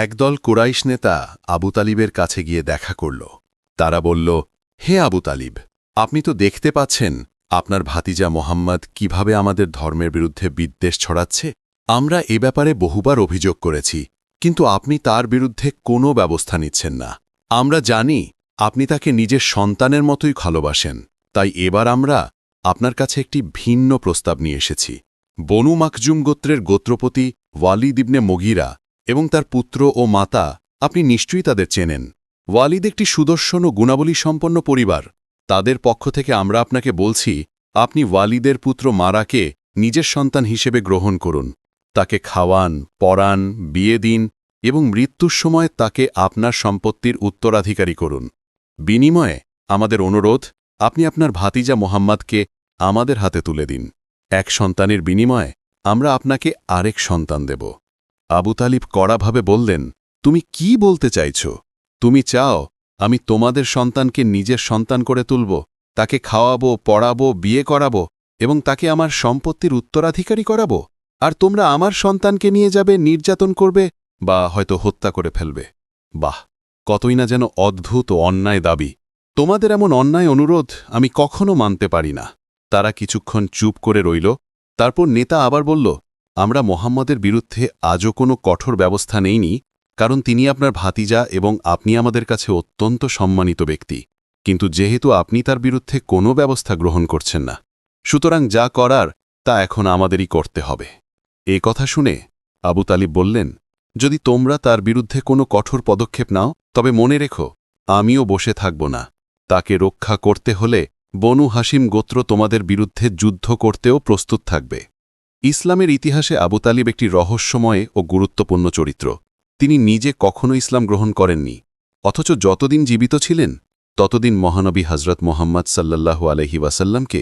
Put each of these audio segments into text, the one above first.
একদল কুরাইশ নেতা আবু তালিবের কাছে গিয়ে দেখা করল। তারা বলল, হে আবু তালিব, আপনি তো দেখতে পাচ্ছেন আপনার ভাতিজা মোহাম্মদ কীভাবে আমাদের ধর্মের বিরুদ্ধে বিদ্বেষ ছড়াচ্ছে। আমরা এ ব্যাপারে বহুবার অভিযোগ করেছি, কিন্তু আপনি তার বিরুদ্ধে কোনো ব্যবস্থা নিচ্ছেন না। আমরা জানি আপনি তাকে নিজের সন্তানের মতোই ভালোবাসেন, তাই এবার আমরা আপনার কাছে একটি ভিন্ন প্রস্তাব নিয়ে এসেছি। বনু মাকজুম গোত্রের গোত্রপতি ওয়ালিদ ইবনে মগিরা এবং তার পুত্র ও মাতা আপনি নিশ্চয়ই তাদের চেনেন। ওয়ালিদ একটি সুদর্শন ও গুণাবলী সম্পন্ন পরিবার। তাদের পক্ষ থেকে আমরা আপনাকে বলছি, আপনি ওয়ালিদের পুত্র মারাকে নিজের সন্তান হিসেবে গ্রহণ করুন। তাকে খাওয়ান, পড়ান, বিয়ে দিন এবং মৃত্যুর সময় তাকে আপনার সম্পত্তির উত্তরাধিকারী করুন। বিনিময়ে আমাদের অনুরোধ, আপনি আপনার ভাতিজা মোহাম্মদকে আমাদের হাতে তুলে দিন। এক সন্তানের বিনিময়ে আমরা আপনাকে আরেক সন্তান দেব। আবু তালিব কড়াভাবে বললেন, তুমি কি বলতে চাইছ? তুমি চাও আমি তোমাদের সন্তানকে নিজের সন্তান করে তুলব, তাকে খাওয়াবো, পড়াবো, বিয়ে করাবো এবং তাকে আমার সম্পত্তির উত্তরাধিকারী করাবো? আর তোমরা আমার সন্তানকে নিয়ে যাবে, নির্যাতন করবে বা হয়তো হত্যা করে ফেলবে? বাহ, কতই না যেন অদ্ভুত অন্যায় দাবি। তোমাদের এমন অন্যায় অনুরোধ আমি কখনো মানতে পারি না। তারা কিছুক্ষণ চুপ করে রইল, তারপর নেতা আবার বলল আমরা মোহাম্মদের বিরুদ্ধে আজও কোনো কঠোর ব্যবস্থা নেইনি, কারণ তিনি আপনার ভাতিজা এবং আপনি আমাদের কাছে অত্যন্ত সম্মানিত ব্যক্তি। কিন্তু যেহেতু আপনি তার বিরুদ্ধে কোনো ব্যবস্থা গ্রহণ করছেন না, সুতরাং যা করার তা এখন আমাদেরই করতে হবে। এ কথা শুনে আবু তালিব বললেন, যদি তোমরা তার বিরুদ্ধে কোনো কঠোর পদক্ষেপ নাও, তবে মনে রেখো, আমিও বসে থাকব না। তাকে রক্ষা করতে হলে বনু হাসিম গোত্র তোমাদের বিরুদ্ধে যুদ্ধ করতেও প্রস্তুত থাকবে। ইসলামের ইতিহাসে আবু তালিব একটি রহস্যময় ও গুরুত্বপূর্ণ চরিত্র। তিনি নিজে কখনো ইসলাম গ্রহণ করেননি, অথচ যতদিন জীবিত ছিলেন, ততদিন মহানবী হজরত মোহাম্মদ সাল্লাল্লাহু আলহি ওয়াসাল্লামকে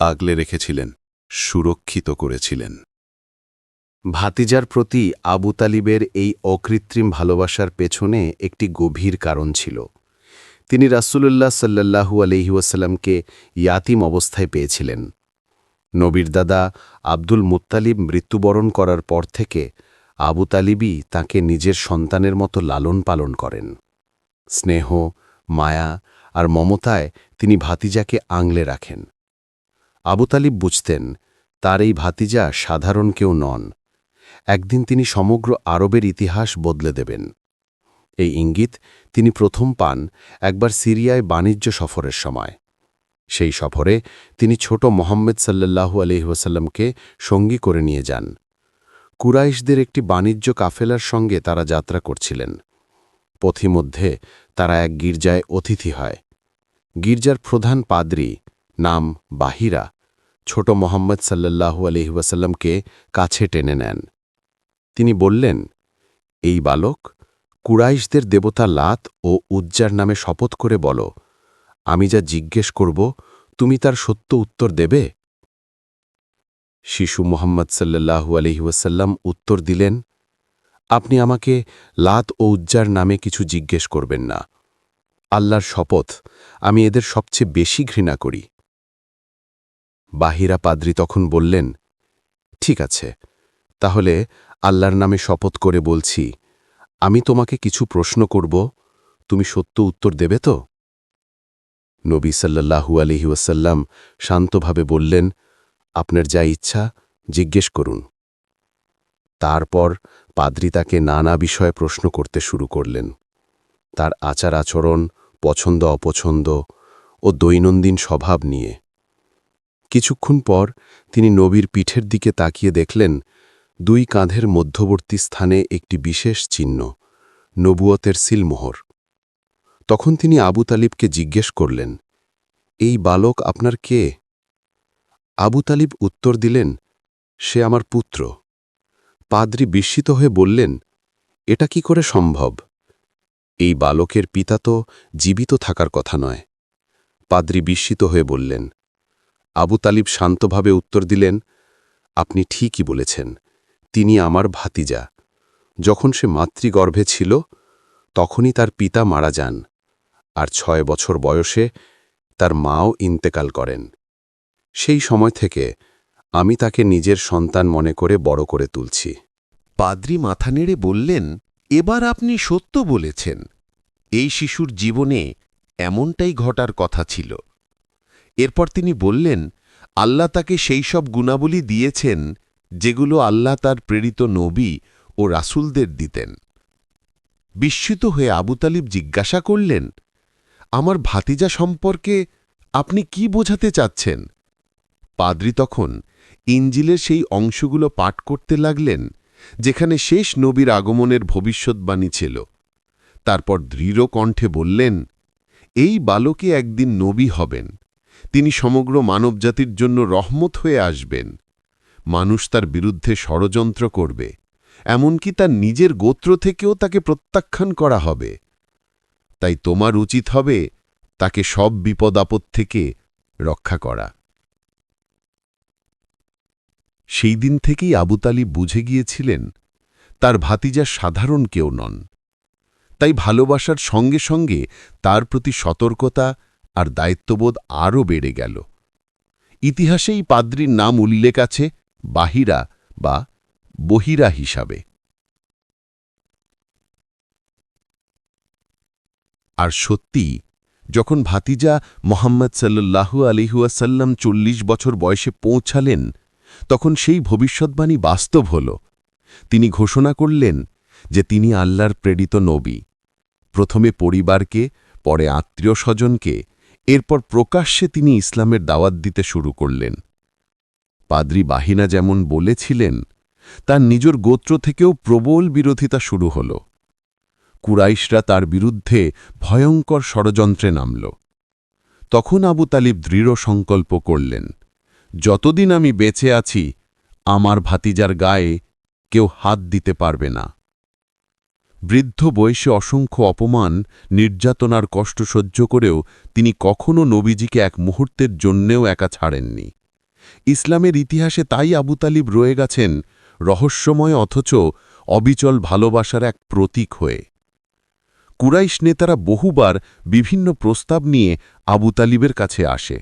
আগলে রেখেছিলেন, সুরক্ষিত করেছিলেন। ভাতিজার প্রতি আবু তালিবের এই অকৃত্রিম ভালোবাসার পেছনে একটি গভীর কারণ ছিল। তিনি রাসূলুল্লাহ সাল্লাল্লাহু আলহিউসাল্লামকে ইয়াতিম অবস্থায় পেয়েছিলেন। নবীর দাদা আব্দুল মুত্তালিব মৃত্যুবরণ করার পর থেকে আবু তালিবই তাঁকে নিজের সন্তানের মতো লালন পালন করেন। স্নেহ, মায়া আর মমতায় তিনি ভাতিজাকে আংলে রাখেন। আবু তালিব বুঝতেন, তার এই ভাতিজা সাধারণ কেউ নন। একদিন তিনি সমগ্র আরবের ইতিহাস বদলে দেবেন। এই ইঙ্গিত তিনি প্রথম পান একবার সিরিয়ায় বাণিজ্য সফরের সময়। সেই সফরে তিনি ছোট মোহাম্মদ সাল্লাল্লাহু আলহিহাসাল্লামকে সঙ্গী করে নিয়ে যান। কুরাইশদের একটি বাণিজ্য কাফেলার সঙ্গে তারা যাত্রা করছিলেন। পথিমধ্যে তারা এক গির্জায় অতিথি হয়। গির্জার প্রধান পাদ্রী নাম বাহিরা ছোট মোহাম্মদ সাল্লাল্লাহু আলহিহাসাল্লামকে কাছে টেনে নেন। তিনি বললেন, এই বালক, কুরাইশদের দেবতা লাত ও উজ্জার নামে শপথ করে বলো আমি যা জিজ্ঞেস করব, তুমি তার সত্য উত্তর দেবে? শিশু মোহাম্মদ সাল্লাহু আলহিউসাল্লাম উত্তর দিলেন, আপনি আমাকে লাত ও উজ্জার নামে কিছু জিজ্ঞেস করবেন না। আল্লাহর শপথ, আমি এদের সবচেয়ে বেশি ঘৃণা করি। বাহিরা পাদ্রী তখন বললেন, ঠিক আছে, তাহলে আল্লাহর নামে শপথ করে বলছি, আমি তোমাকে কিছু প্রশ্ন করব, তুমি সত্য উত্তর দেবে তো? নবী সাল্লাহু আলহি ওয়াসাল্লাম শান্তভাবে বললেন, আপনার যা ইচ্ছা, জিজ্ঞেস করুন। তারপর পাদ্রী তাকে নানা বিষয়ে প্রশ্ন করতে শুরু করলেন। তার আচার আচরণ পছন্দ অপছন্দ ও দৈনন্দিন স্বভাব নিয়ে। কিছুক্ষণ পর তিনি নবীর পিঠের দিকে তাকিয়ে দেখলেন, দুই কাঁধের মধ্যবর্তী স্থানে একটি বিশেষ চিহ্ন, নবুয়তের সিলমোহর। তখন তিনি আবু তালিবকে জিজ্ঞেস করলেন, এই বালক আপনার কে? আবু তালিব উত্তর দিলেন, সে আমার পুত্র। পাদ্রি বিস্মিত হয়ে বললেন, এটা কি করে সম্ভব? এই বালকের পিতা তো জীবিত থাকার কথা নয়। পাদ্রি বিস্মিত হয়ে বললেন, আবু তালিব শান্তভাবে উত্তর দিলেন, আপনি ঠিকই বলেছেন, তিনি আমার ভাতিজা। যখন সে মাতৃগর্ভে ছিল, তখনই তার পিতা মারা যান। আর ছয় বছর বয়সে তার মাও ইন্তেকাল করেন। সেই সময় থেকে আমি তাকে নিজের সন্তান মনে করে বড় করে তুলছি। পাদ্রি মাথা নেড়ে বললেন, এবার আপনি সত্য বলেছেন। এই শিশুর জীবনে এমনটাই ঘটার কথা ছিল। এরপর তিনি বললেন, আল্লাহ তাকে সেই সব গুণাবলী দিয়েছেন যেগুলো আল্লাহ তার প্রেরিত নবী ও রাসূলদের দিতেন। বিস্মিত হয়ে আবু তালিব জিজ্ঞাসা করলেন আমার ভাতিজা সম্পর্কে আপনি কি বোঝাতে চাচ্ছেন? পাদ্রি তখন ইঞ্জিলের সেই অংশগুলো পাঠ করতে লাগলেন, যেখানে শেষ নবীর আগমনের ভবিষ্যৎবাণী ছিল। তারপর দৃঢ় কণ্ঠে বললেন, এই বালকে একদিন নবী হবেন। তিনি সমগ্র মানবজাতির জন্য রহমত হয়ে আসবেন। মানুষ তার বিরুদ্ধে ষড়যন্ত্র করবে, এমনকি তার নিজের গোত্র থেকেও তাকে প্রত্যাখ্যান করা হবে। তাই তোমার উচিত হবে তাকে সব বিপদ আপদ থেকে রক্ষা করা। সেই দিন থেকেই আবু তালিব বুঝে গিয়েছিলেন, তার ভাতিজা সাধারণ কেউ নন। তাই ভালোবাসার সঙ্গে সঙ্গে তার প্রতি সতর্কতা আর দায়িত্ববোধ আরও বেড়ে গেল। ইতিহাসেই পাদ্রির নাম উল্লেখ আছে বাহিরা বা বহিরা হিসাবে। আর সত্যি, যখন ভাতিজা মোহাম্মদ সাল্লাল্লাহু আলিহুয়াসাল্লাম চল্লিশ বছর বয়সে পৌঁছালেন, তখন সেই ভবিষ্যৎবাণী বাস্তব হল। তিনি ঘোষণা করলেন যে তিনি আল্লাহর প্রেরিত নবী। প্রথমে পরিবারকে, পরে আত্মীয় স্বজনকে, এরপর প্রকাশ্যে তিনি ইসলামের দাওয়াত দিতে শুরু করলেন। পাদ্রি বাহিনা যেমন বলেছিলেন, তার নিজের গোত্র থেকেও প্রবল বিরোধিতা শুরু হল। কুরাইশরা তার বিরুদ্ধে ভয়ঙ্কর ষড়যন্ত্রে নামল। তখন আবু তালিব দৃঢ় সংকল্প করলেন, যতদিন আমি বেঁচে আছি, আমার ভাতিজার গায়ে কেউ হাত দিতে পারবে না। বৃদ্ধ বয়সে অসংখ্য অপমান, নির্যাতনার কষ্ট সহ্য করেও তিনি কখনও নবীজিকে এক মুহূর্তের জন্যেও একা ছাড়েননি। ইসলামের ইতিহাসে তাই আবু তালিব রয়ে গেছেন রহস্যময় অথচ অবিচল ভালোবাসার এক প্রতীক হয়ে। কুরাইশ নেতারা বহুবার বিভিন্ন প্রস্তাব নিয়ে আবু তালিবের কাছে আসে।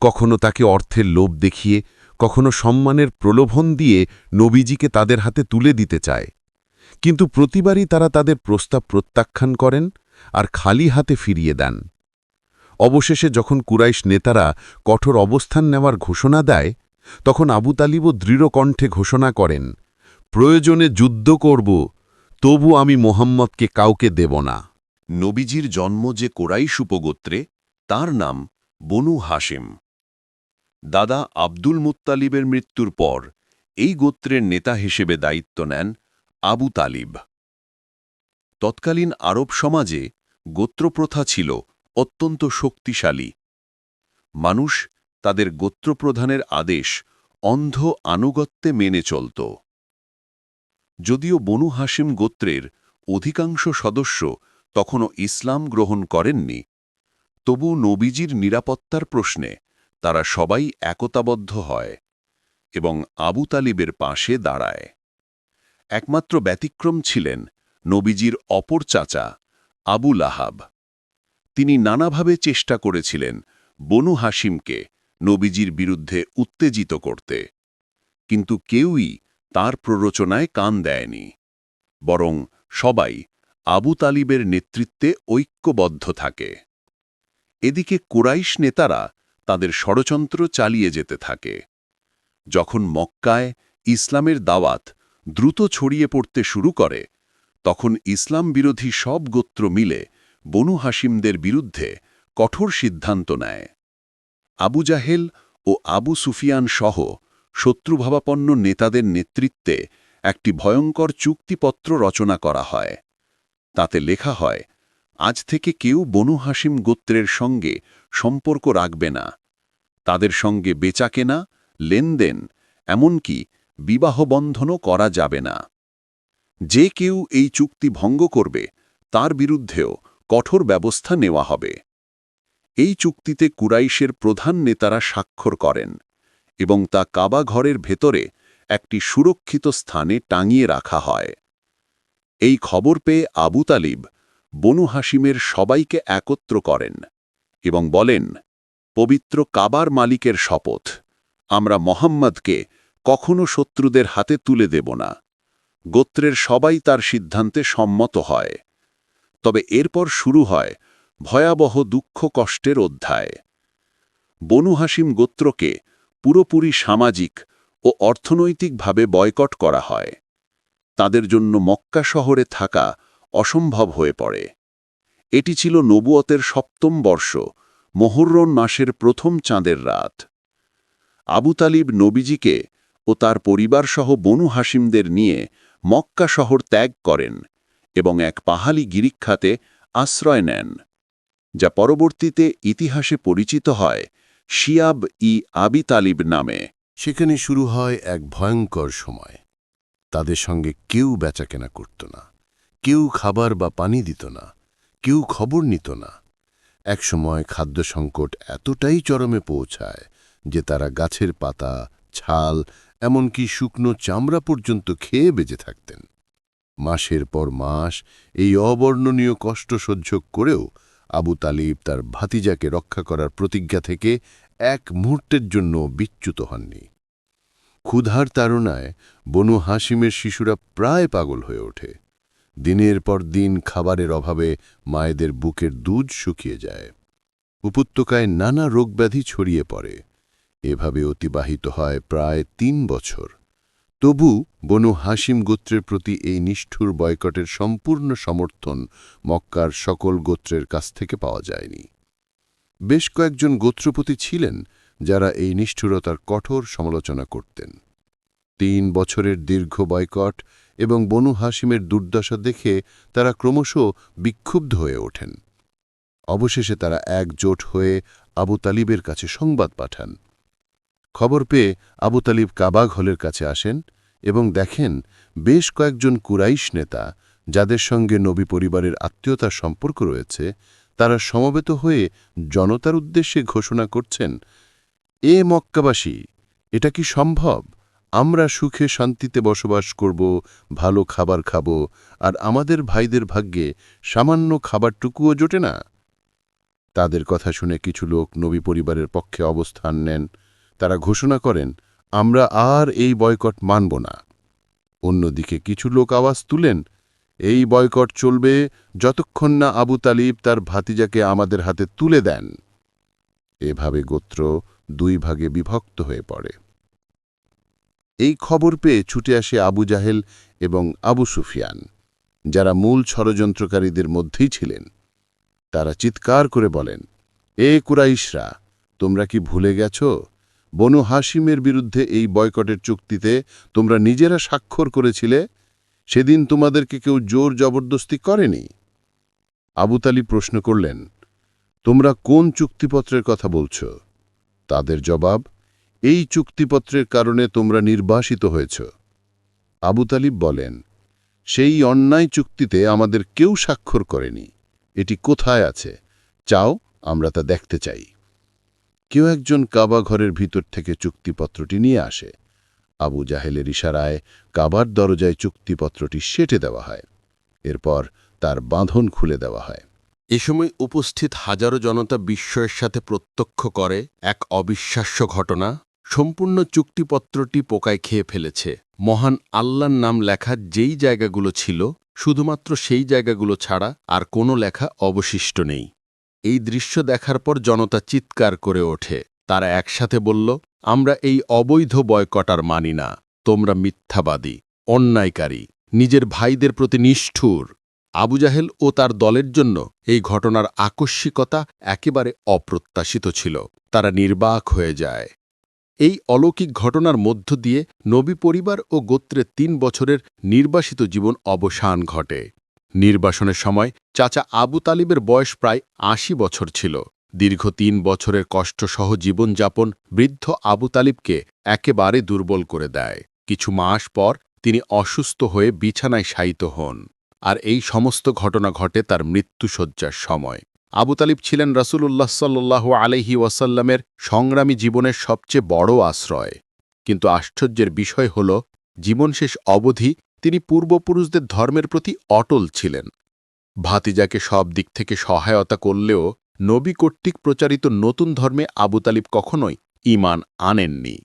কখনো তাকে অর্থের লোভ দেখিয়ে, কখনো সম্মানের প্রলোভন দিয়ে নবীজিকে তাদের হাতে তুলে দিতে চায়। কিন্তু প্রতিবারই তারা তাদের প্রস্তাব প্রত্যাখ্যান করেন আর খালি হাতে ফিরিয়ে দেন। অবশেষে যখন কুরাইশ নেতারা কঠোর অবস্থান নেওয়ার ঘোষণা দেয়, তখন আবু তালিবও দৃঢ় কণ্ঠে ঘোষণা করেন, প্রয়োজনে যুদ্ধ করব তবু আমি মোহাম্মদকে কাউকে দেব না। নবীজির জন্ম যে কোরাইশ উপগোত্রে, তার নাম বনু হাসিম দাদা আব্দুল মুত্তালিবের মৃত্যুর পর এই গোত্রের নেতা হিসেবে দায়িত্ব নেন আবু তালিব। তৎকালীন আরব সমাজে গোত্রপ্রথা ছিল অত্যন্ত শক্তিশালী। মানুষ তাদের গোত্রপ্রধানের আদেশ অন্ধ আনুগত্যে মেনে চলত। যদিও বনু হাসিম গোত্রের অধিকাংশ সদস্য তখনও ইসলাম গ্রহণ করেননি। তবু নবীজির নিরাপত্তার প্রশ্নে তারা সবাই একতাবদ্ধ হয় এবং আবু তালিবের পাশে দাঁড়ায়। একমাত্র ব্যতিক্রম ছিলেন নবীজির অপর চাচা আবু লাহাব। তিনি নানাভাবে চেষ্টা করেছিলেন বনু হাসিমকে নবীজির বিরুদ্ধে উত্তেজিত করতে। কিন্তু কেউই তার প্ররোচনায় কান দেয়নি। বরং সবাই আবু তালিবের নেতৃত্বে ঐক্যবদ্ধ থাকে। এদিকে কুরাইশ নেতারা তাদের ষড়যন্ত্র চালিয়ে যেতে থাকে। যখন মক্কায় ইসলামের দাওয়াত দ্রুত ছড়িয়ে পড়তে শুরু করে, তখন ইসলাম বিরোধী সব গোত্র মিলে বনু হাসিমদের বিরুদ্ধে কঠোর সিদ্ধান্ত নেয়। আবু জাহেল ও আবু সুফিয়ান সহ শত্রুভাবাপন্ন নেতাদের নেতৃত্বে একটি ভয়ঙ্কর চুক্তিপত্র রচনা করা হয়। তাতে লেখা হয়, আজ থেকে কেউ বনু হাসিম গোত্রের সঙ্গে সম্পর্ক রাখবে না। তাদের সঙ্গে বেচাকেনা, লেনদেন, এমনকি বিবাহবন্ধনও করা যাবে না। যে কেউ এই চুক্তি ভঙ্গ করবে, তার বিরুদ্ধেও কঠোর ব্যবস্থা নেওয়া হবে। এই চুক্তিতে কুরাইশের প্রধান নেতারা স্বাক্ষর করেন। এবং তা কাবা ঘরের ভেতরে একটি সুরক্ষিত স্থানে টাঙিয়ে রাখা হয়। এই খবর পেয়ে আবু তালিব বনু হাসিমের সবাইকে একত্র করেন এবং বলেন, পবিত্র কাবার মালিকের শপথ। আমরা মোহাম্মদকে কখনো শত্রুদের হাতে তুলে দেব না। গোত্রের সবাই তার সিদ্ধান্তে সম্মত হয়। তবে এরপর শুরু হয় ভয়াবহ দুঃখ কষ্টের অধ্যায়। বনু হাসিম গোত্রকে পুরোপুরি সামাজিক ও অর্থনৈতিকভাবে বয়কট করা হয়। তাদের জন্য মক্কা শহরে থাকা অসম্ভব হয়ে পড়ে। এটি ছিল নবুয়তের সপ্তম বর্ষ মোহররন মাসের প্রথম চাঁদের রাত। আবু তালিব নবীজিকে ও তার পরিবারসহ বনু হাসিমদের নিয়ে মক্কা শহর ত্যাগ করেন এবং এক পাহালি গিরিক্ষাতে আশ্রয় নেন, যা পরবর্তীতে ইতিহাসে পরিচিত হয় শিয়াব ই আবি তালিব নামে। সেখানে শুরু হয় এক ভয়ঙ্কর সময়। তাদের সঙ্গে কেউ বেচাকেনা করত না। কেউ খাবার বা পানি দিত না। কেউ খবর নিত না। একসময় খাদ্য সংকট এতটাই চরমে পৌঁছায় যে তারা গাছের পাতা, ছাল, এমনকি শুকনো চামড়া পর্যন্ত খেয়ে বেঁচে থাকতেন। মাসের পর মাস এই অবর্ণনীয় কষ্ট সহ্য করেও আবু তালিব তার ভাতিজাকে রক্ষা করার প্রতিজ্ঞা থেকে এক মুহূর্তের জন্য বিচ্যুত হননি। ক্ষুধার তাড়নায় বনু হাসিমের শিশুরা প্রায় পাগল হয়ে ওঠে। দিনের পর দিন খাবারের অভাবে মায়েদের বুকের দুধ শুকিয়ে যায়। উপত্যকায় নানা রোগব্যাধি ছড়িয়ে পড়ে। এভাবে অতিবাহিত হয় প্রায় তিন বছর। তবু বনু হাসিম গোত্রের প্রতি এই নিষ্ঠুর বয়কটের সম্পূর্ণ সমর্থন মক্কার সকল গোত্রের কাছ থেকে পাওয়া যায়নি। বেশ কয়েকজন গোত্রপতি ছিলেন যারা এই নিষ্ঠুরতার কঠোর সমালোচনা করতেন। তিন বছরের দীর্ঘ বয়কট এবং বনু হাসিমের দুর্দশা দেখে তারা ক্রমশ বিক্ষুব্ধ হয়ে ওঠেন। অবশেষে তারা একজোট হয়ে আবু তালিবের কাছে সংবাদ পাঠান। খবর পেয়ে আবু তালিব কাবাগ হলের কাছে আসেন এবং দেখেন বেশ কয়েকজন কুরাইশ নেতা, যাদের সঙ্গে নবী পরিবারের আত্মীয়তার সম্পর্ক রয়েছে, তারা সমবেত হয়ে জনতার উদ্দেশ্যে ঘোষণা করছেন, এ মক্কাবাসী, এটা কি সম্ভব? আমরা সুখে শান্তিতে বসবাস করব, ভালো খাবার খাব, আর আমাদের ভাইদের ভাগ্যে সামান্য খাবারটুকুও জোটে না? তাদের কথা শুনে কিছু লোক নবী পরিবারের পক্ষে অবস্থান নেন। তারা ঘোষণা করেন, আমরা আর এই বয়কট মানব না। অন্যদিকে কিছু লোক আওয়াজ তুলেন, এই বয়কট চলবে যতক্ষণ না আবু তালিব তার ভাতিজাকে আমাদের হাতে তুলে দেন। এভাবে গোত্র দুই ভাগে বিভক্ত হয়ে পড়ে। এই খবর পেয়ে ছুটে আসে আবু জাহেল এবং আবু সুফিয়ান, যারা মূল ষড়যন্ত্রকারীদের মধ্যেই ছিলেন। তারা চিৎকার করে বলেন, এ কুরাইশরা, তোমরা কি ভুলে গেছ? বনু হাসিমের বিরুদ্ধে এই বয়কটের চুক্তিতে তোমরা নিজেরা স্বাক্ষর করেছিলে, সেদিন তোমাদেরকে কেউ জোর জবরদস্তি করেনি? আবু তালি প্রশ্ন করলেন, তোমরা কোন চুক্তিপত্রের কথা বলছ? তাদের জবাব, এই চুক্তিপত্রের কারণে তোমরা নির্বাসিত হয়েছ। আবুতালিব বলেন, সেই অন্যায় চুক্তিতে আমাদের কেউ স্বাক্ষর করেনি। এটি কোথায় আছে? চাও, আমরা তা দেখতে চাই। কেউ একজন কাবা ঘরের ভিতর থেকে চুক্তিপত্রটি নিয়ে আসে। আবু জাহেলের ইশারায় কাবার দরজায় চুক্তিপত্রটি সেটে দেওয়া হয়। এরপর তার বাঁধন খুলে দেওয়া হয়। এ সময় উপস্থিত হাজারো জনতা বিস্ময়ের সাথে প্রত্যক্ষ করে এক অবিশ্বাস্য ঘটনা। সম্পূর্ণ চুক্তিপত্রটি পোকায় খেয়ে ফেলেছে। মহান আল্লাহর নাম লেখা যেই জায়গাগুলো ছিল, শুধুমাত্র সেই জায়গাগুলো ছাড়া আর কোনো লেখা অবশিষ্ট নেই। এই দৃশ্য দেখার পর জনতা চিৎকার করে ওঠে। তারা একসাথে বলল, আমরা এই অবৈধ বয়কটার মানি না। তোমরা মিথ্যাবাদী, অন্যায়কারী, নিজের ভাইদের প্রতি নিষ্ঠুর। আবু জাহেল ও তার দলের জন্য এই ঘটনার আকস্মিকতা একেবারে অপ্রত্যাশিত ছিল। তারা নির্বাক হয়ে যায়। এই অলৌকিক ঘটনার মধ্য দিয়ে নবী পরিবার ও গোত্রের তিন বছরের নির্বাসিত জীবন অবসান ঘটে। নির্বাসনের সময় চাচা আবু তালিবের বয়স প্রায় আশি বছর ছিল। দীর্ঘ তিন বছরের কষ্টসহ জীবনযাপন বৃদ্ধ আবু তালিবকে একেবারে দুর্বল করে দেয়। কিছু মাস পর তিনি অসুস্থ হয়ে বিছানায় শায়িত হন। আর এই সমস্ত ঘটনা ঘটে তার মৃত্যুসজ্জার সময়। আবু তালিব ছিলেন রাসূলুল্লাহ সাল্লাহ আলহি ওয়াসাল্লামের সংগ্রামী জীবনের সবচেয়ে বড় আশ্রয়। কিন্তু আশ্চর্যের বিষয় হল জীবন শেষ অবধি তিনি পূর্বপুরুষদের ধর্মের প্রতি অটল ছিলেন। ভাতিজাকে সব দিক থেকে সহায়তা করলেও নবী কর্তৃক প্রচারিত নতুন ধর্মে আবু তালিব কখনোই ইমান আনেননি।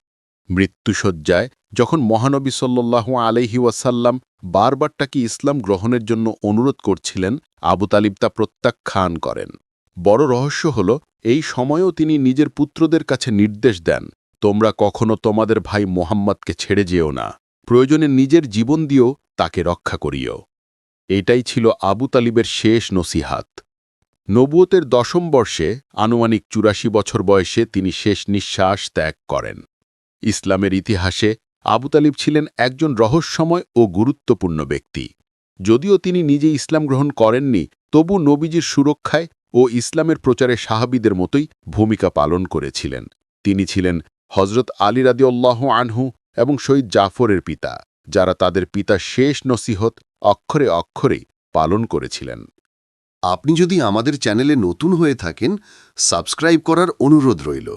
মৃত্যুসজ্জায় যখন মহানবী সাল্লাল্লাহু আলাইহি ওয়াসাল্লাম বারবার তাকে ইসলাম গ্রহণের জন্য অনুরোধ করছিলেন, আবু তালিব তা প্রত্যাখ্যান করেন। বড় রহস্য হল, এই সময়েও তিনি নিজের পুত্রদের কাছে নির্দেশ দেন, তোমরা কখনো তোমাদের ভাই মোহাম্মদকে ছেড়ে যেও না। প্রয়োজনে নিজের জীবন দিয়েও তাকে রক্ষা করিও। এটাই ছিল আবু তালিবের শেষ নসিহাত। নবুয়তের দশম বর্ষে আনুমানিক চুরাশি বছর বয়সে তিনি শেষ নিঃশ্বাস ত্যাগ করেন। ইসলামের ইতিহাসে আবু তালিব ছিলেন একজন রহস্যময় ও গুরুত্বপূর্ণ ব্যক্তি। যদিও তিনি নিজে ইসলাম গ্রহণ করেননি, তবু নবীজির সুরক্ষায় ও ইসলামের প্রচারে সাহাবিদের মতোই ভূমিকা পালন করেছিলেন। তিনি ছিলেন হজরত আলী রাদিউল্লাহ আনহু এবং শহীদ জাফরের পিতা, যারা তাদের পিতা শেষ নসিহত অক্ষরে অক্ষরে পালন করেছিলেন। আপনি যদি আমাদের চ্যানেলে নতুন হয়ে থাকেন, সাবস্ক্রাইব করার অনুরোধ রইল।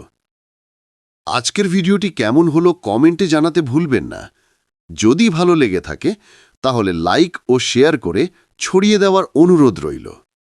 আজকের ভিডিওটি কেমন হলো কমেন্টে জানাতে ভুলবেন না। যদি ভালো লেগে থাকে, তাহলে লাইক ও শেয়ার করে ছড়িয়ে দেওয়ার অনুরোধ রইল।